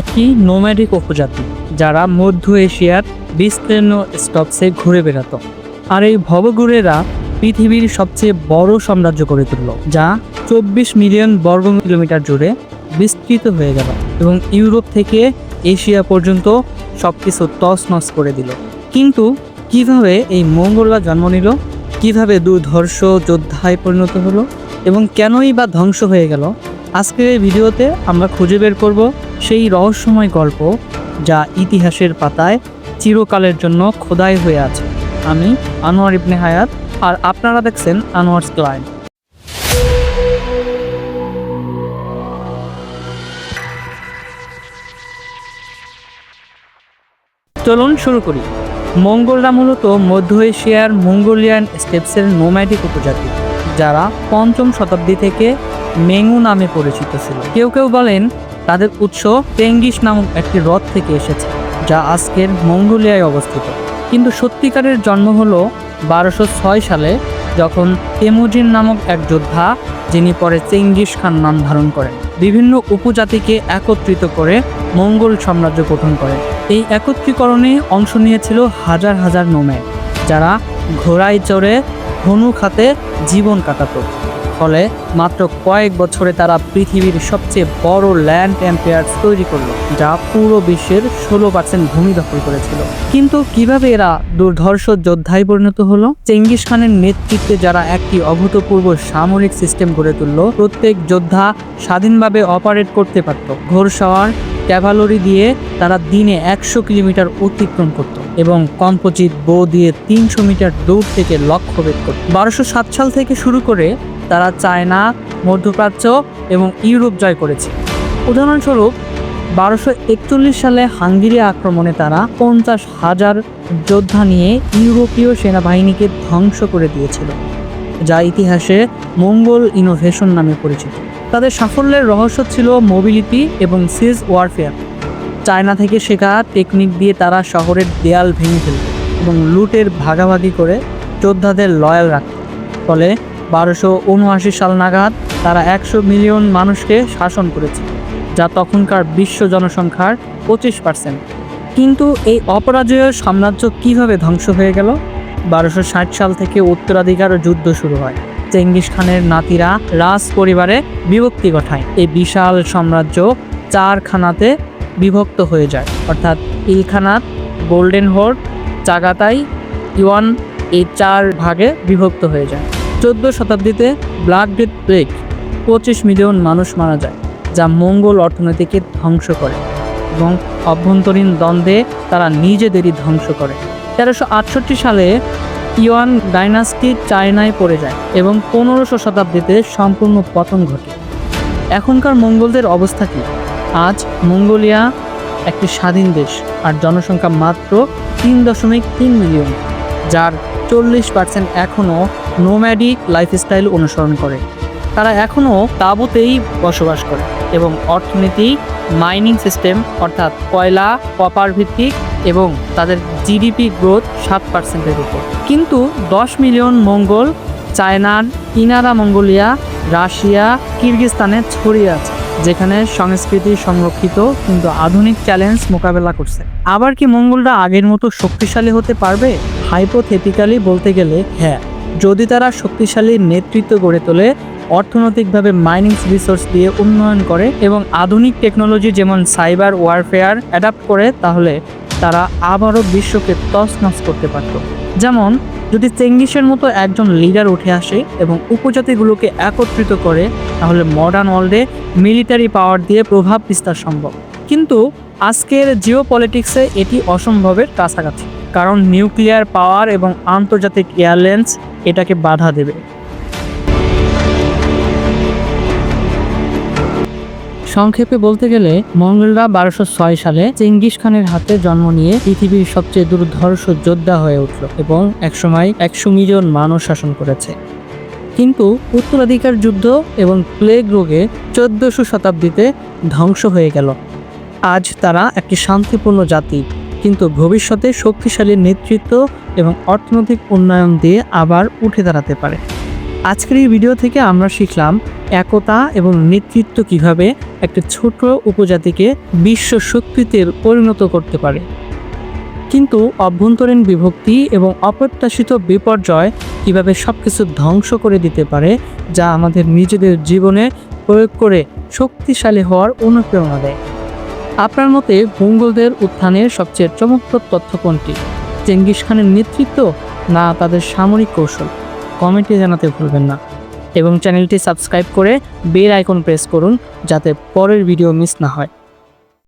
একটি নোম্যাডিক উপজাতি, যারা মধ্য এশিয়ার বিস্তীর্ণ স্টপসে ঘুরে বেড়াতো। আর এই ভবঘুরেরা পৃথিবীর সবচেয়ে বড় সাম্রাজ্য গড়ে তুলল, যা চব্বিশ মিলিয়ন বর্গ কিলোমিটার জুড়ে বিস্তৃত হয়ে গেল এবং ইউরোপ থেকে এশিয়া পর্যন্ত সবকিছু তছনছ করে দিল। কিন্তু কীভাবে এই মঙ্গলরা জন্ম নিল? কীভাবে দুর্ধর্ষ যোদ্ধায় পরিণত হলো? এবং কেনই বা ধ্বংস হয়ে গেল? আজকের এই ভিডিওতে আমরা খুঁজে বের করব সেই রহস্যময় গল্প যা ইতিহাসের পাতায় চিরকালের জন্য খোদাই হয়ে আছে। আমি আনোয়ার ইবনে হায়াত, আর আপনারা দেখছেন আনোয়ার্স ক্লায়েন্ট চলুন শুরু করি। মঙ্গলরা মূলত মধ্য এশিয়ার মঙ্গোলিয়ান স্টেপসের নোম্যাডিক উপজাতি, যারা পঞ্চম শতাব্দী থেকে মেঙ্গু নামে পরিচিত ছিল। কেউ কেউ বলেন তাদের উৎস টেঙ্গিস নামক একটি হ্রদ থেকে এসেছে, যা আজকের মঙ্গোলিয়ায় অবস্থিত। কিন্তু সত্যিকারের জন্ম হল বারোশো ছয় সালে, যখন তেমুজিন নামক এক যোদ্ধা, যিনি পরে চেঙ্গিস খান নাম ধারণ করেন, বিভিন্ন উপজাতিকে একত্রিত করে মঙ্গল সাম্রাজ্য গঠন করে এই একত্রীকরণে অংশ নিয়েছিল হাজার হাজার নোম্যাড, যারা ঘোড়ায় চড়ে ধনু খাতে জীবন কাটাতো। ফলে মাত্র কয়েক বছরে তারা পৃথিবীর সবচেয়ে বড় ল্যান্ড এম্পায়ার তৈরি করল, যা পুরো বিশ্বের ষোলো পার্সেন্ট ভূমি দখল করেছিল। কিন্তু কীভাবে এরা দুর্ধর্ষ যোদ্ধায় পরিণত হলো? চেঙ্গিস খানের নেতৃত্বে যারা একটি অভূতপূর্ব সামরিক সিস্টেম গড়ে তুললো, প্রত্যেক যোদ্ধা স্বাধীনভাবে অপারেট করতে পারত। ঘোড়সাওয়ার ক্যাভালরি দিয়ে তারা দিনে একশো কিলোমিটার অতিক্রম করত এবং কম্পোজিট বো দিয়ে তিনশো মিটার দূর থেকে লক্ষ্যভেদ করত। বারোশো সাত সাল থেকে শুরু করে তারা চায়না, মধ্যপ্রাচ্য এবং ইউরোপ জয় করেছে। উদাহরণস্বরূপ, বারোশো একচল্লিশ সালে হাঙ্গেরি আক্রমণে তারা পঞ্চাশ হাজার যোদ্ধা নিয়ে ইউরোপীয় সেনাবাহিনীকে ধ্বংস করে দিয়েছিল, যা ইতিহাসে মঙ্গল ইনোভেশন নামে পরিচিত। তাদের সাফল্যের রহস্য ছিল মোবিলিটি এবং সিজ ওয়ারফেয়ার। চায়না থেকে শেখা টেকনিক দিয়ে তারা শহরের দেয়াল ভেঙে ফেলত এবং লুটের ভাগাভাগি করে যোদ্ধাদের লয়াল রাখত। ফলে বারোশো উনআশি সাল নাগাদ তারা একশো মিলিয়ন মানুষকে শাসন করেছে, যা তখনকার বিশ্ব জনসংখ্যার পঁচিশ পার্সেন্ট কিন্তু এই অপরাজয় সাম্রাজ্য কীভাবে ধ্বংস হয়ে গেল? বারোশো ষাট সাল থেকে উত্তরাধিকার যুদ্ধ শুরু হয়। চেঙ্গিস খানের নাতিরা রাজ পরিবারে বিভক্তি ঘটায়। এই বিশাল সাম্রাজ্য চার খানাতে বিভক্ত হয়ে যায়। অর্থাৎ Ilkhanate Golden Horde Chagatai Yuan এই চার ভাগে বিভক্ত হয়ে যায়। চোদ্দ শতাব্দীতে ব্লাড ডেথ প্লেগ পঁচিশ মিলিয়ন মানুষ মারা যায়, যা মঙ্গল অর্থনীতিকে ধ্বংস করে এবং অভ্যন্তরীণ দ্বন্দ্বে তারা নিজেদেরই ধ্বংস করে। তেরোশো আটষট্টি সালে ইওয়ান ডাইনাস্টি চায়নায় পড়ে যায় এবং পনেরোশো শতাব্দীতে সম্পূর্ণ পতন ঘটে। এখনকার মঙ্গলদের অবস্থা কী? আজ মঙ্গোলিয়া একটি স্বাধীন দেশ আর জনসংখ্যা মাত্র তিন দশমিক তিন মিলিয়ন, যার চল্লিশ পার্সেন্ট এখনও নোম্যাডিক লাইফস্টাইল অনুসরণ করে। তারা এখনও তাঁবুতেই বসবাস করে এবং অর্থনীতি, মাইনিং সিস্টেম অর্থাৎ কয়লা, কপার ভিত্তিক এবং তাদের জিডিপি গ্রোথ সাত পার্সেন্টের উপর। কিন্তু দশ মিলিয়ন মঙ্গল চায়নার ইনারা মঙ্গোলিয়া, রাশিয়া, কিরগিস্তানে ছড়িয়ে আছে, যেখানে সংস্কৃতি সংরক্ষিত কিন্তু আধুনিক চ্যালেঞ্জ মোকাবেলা করছে। আবার কি মঙ্গলরা আগের মতো শক্তিশালী হতে পারবে? হাইপোথেটিক্যালি বলতে গেলে হ্যাঁ। যদি তারা শক্তিশালী নেতৃত্ব গড়ে তোলে, অর্থনৈতিকভাবে মাইনিং রিসোর্স দিয়ে উন্নয়ন করে এবং আধুনিক টেকনোলজি যেমন সাইবার ওয়ারফেয়ার অ্যাডাপ্ট করে, তাহলে তারা আবারও বিশ্বকে তছনছ করতে পারত। যেমন, যদি চেঙ্গিসের মতো একজন লিডার উঠে আসে এবং উপজাতিগুলোকে একত্রিত করে, তাহলে মডার্ন ওয়ার্ল্ডে মিলিটারি পাওয়ার দিয়ে প্রভাব বিস্তার সম্ভব। কিন্তু আজকের জিও পলিটিক্সে এটি অসম্ভবের কাছাকাছি। কারণ নিউক্লিয়ার পাওয়ার এবং আন্তর্জাতিক এয়ারলাইন্স এটাকে বাধা দেবে। সংক্ষেপে বলতে গেলে, মঙ্গলরা বারোশো ছয় সালে চেঙ্গিস খানের হাতে জন্ম নিয়ে পৃথিবীর সবচেয়ে দুর্ধর্ষ যোদ্ধা হয়ে উঠল এবং একসময় একশো মিলিয়ন মানুষ শাসন করেছে। কিন্তু উত্তরাধিকার যুদ্ধ এবং প্লেগ রোগে চোদ্দশো শতাব্দীতে ধ্বংস হয়ে গেল। আজ তারা একটি শান্তিপূর্ণ জাতি। কিন্তু ভবিষ্যতে শক্তিশালী নেতৃত্ব এবং অর্থনৈতিক উন্নয়ন দিয়ে আবার উঠে দাঁড়াতে পারে। আজকের এই ভিডিও থেকে আমরা শিখলাম একতা এবং নেতৃত্ব কীভাবে একটা ছোট উপজাতিকে বিশ্ব শক্তিতে পরিণত করতে পারে। কিন্তু অভ্যন্তরীণ বিভক্তি এবং অপ্রত্যাশিত বিপর্যয় কীভাবে সব কিছু ধ্বংস করে দিতে পারে, যা আমাদের নিজেদের জীবনে প্রয়োগ করে শক্তিশালী হওয়ার অনুপ্রেরণা দেয়। আপনার মতে মঙ্গলদের উত্থানের সবচেয়ে চমকপ্রদ তথ্য কোনটি? চেঙ্গিস খানের নেতৃত্ব না তাদের সামরিক কৌশল? কমেন্টে জানাতে ভুলবেন না। এবং চ্যানেলটি সাবস্ক্রাইব করে বেল আইকন প্রেস করুন যাতে পরের ভিডিও মিস না হয়।